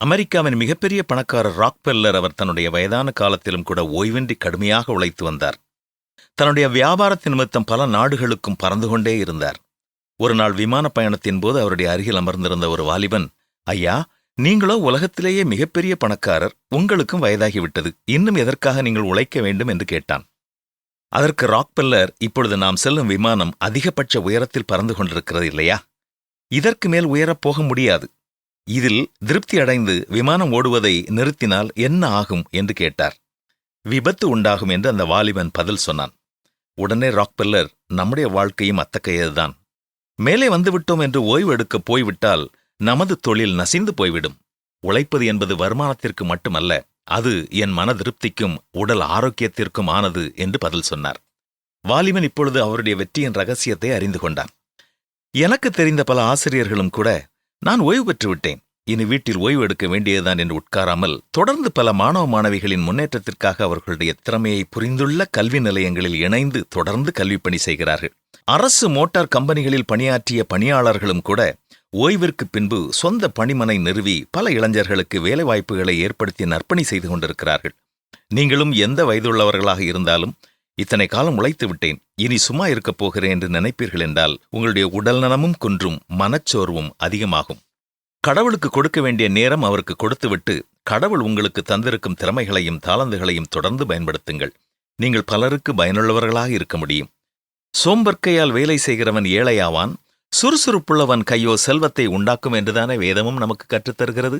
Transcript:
அமெரிக்காவின் மிகப்பெரிய பணக்காரர் ராக்பெல்லர் அவர் தன்னுடைய வயதான காலத்திலும் கூட ஓய்வின்றி கடுமையாக உழைத்து வந்தார். தன்னுடைய வியாபாரத்தின் நிமித்தம் பல நாடுகளுக்கும் பறந்து கொண்டே இருந்தார். ஒரு நாள் விமான பயணத்தின் போது அவருடைய அருகில் அமர்ந்திருந்த ஒரு வாலிபன் ஐயா நீங்களோ உலகத்திலேயே மிகப்பெரிய பணக்காரர் உங்களுக்கும் வயதாகிவிட்டது இன்னும் எதற்காக நீங்கள் உழைக்க வேண்டும்? என்று கேட்டான். அதற்கு ராக்பெல்லர் இப்பொழுது நாம் செல்லும் விமானம் அதிகபட்ச உயரத்தில் பறந்து கொண்டிருக்கிறது இல்லையா? இதற்கு மேல் உயரப் போக முடியாது. இதில் திருப்தி அடைந்து விமானம் ஓடுவதை நிறுத்தினால் என்ன ஆகும் என்று கேட்டார். விபத்து உண்டாகும் என்று அந்த வாலிபன் பதில் சொன்னான். உடனே ராக்பெல்லர் நம்முடைய வாழ்க்கையும் அத்தகையதுதான். மேலே வந்துவிட்டோம் என்று ஓய்வு எடுக்கப் போய்விட்டால் நமது தொழில் நசிந்து போய்விடும். உழைப்பது என்பது வருமானத்திற்கு மட்டுமல்ல அது என் மன திருப்திக்கும் உடல் ஆரோக்கியத்திற்கும் ஆனது என்று பதில் சொன்னார். வாலிபன் இப்பொழுது அவருடைய வெற்றியின் ரகசியத்தை அறிந்து கொண்டான். எனக்கு தெரிந்த பல ஆசிரியர்களும் கூட நான் ஓய்வு பெற்றுவிட்டேன் இனி வீட்டில் ஓய்வு எடுக்க வேண்டியதுதான் என்று உட்காராமல் தொடர்ந்து பல மாணவ மாணவிகளின் முன்னேற்றத்திற்காக அவர்களுடைய திறமையை புரிந்துள்ள கல்வி நிலையங்களில் இணைந்து தொடர்ந்து கல்வி பணி செய்கிறார்கள். அரசு மோட்டார் கம்பெனிகளில் பணியாற்றிய பணியாளர்களும் கூட ஓய்விற்கு பின்பு சொந்த பணிமனை நிறுவி பல இளைஞர்களுக்கு வேலைவாய்ப்புகளை ஏற்படுத்தி நற்பணி செய்து கொண்டிருக்கிறார்கள். நீங்களும் எந்த வயதுள்ளவர்களாக இருந்தாலும் இத்தனை காலம் உழைத்து விட்டேன். இனி சும்மா இருக்கப் போகிறேன் என்று நினைப்பீர்கள் என்றால் உங்களுடைய உடல் நலமும் குன்றும் மனச்சோர்வும் அதிகமாகும். கடவுளுக்கு கொடுக்க வேண்டிய நேரம் அவருக்கு கொடுத்துவிட்டு கடவுள் உங்களுக்கு தந்திருக்கும் திறமைகளையும் தாளந்துகளையும் தொடர்ந்து பயன்படுத்துங்கள். நீங்கள் பலருக்கு பயனுள்ளவர்களாக இருக்க முடியும். சோம்பற்கையால் வேலை செய்கிறவன் ஏழையாவான் சுறுசுறுப்புள்ளவன் கையோ செல்வத்தை உண்டாக்கும் என்றுதானே வேதமும் நமக்கு கற்றுத்தருகிறது?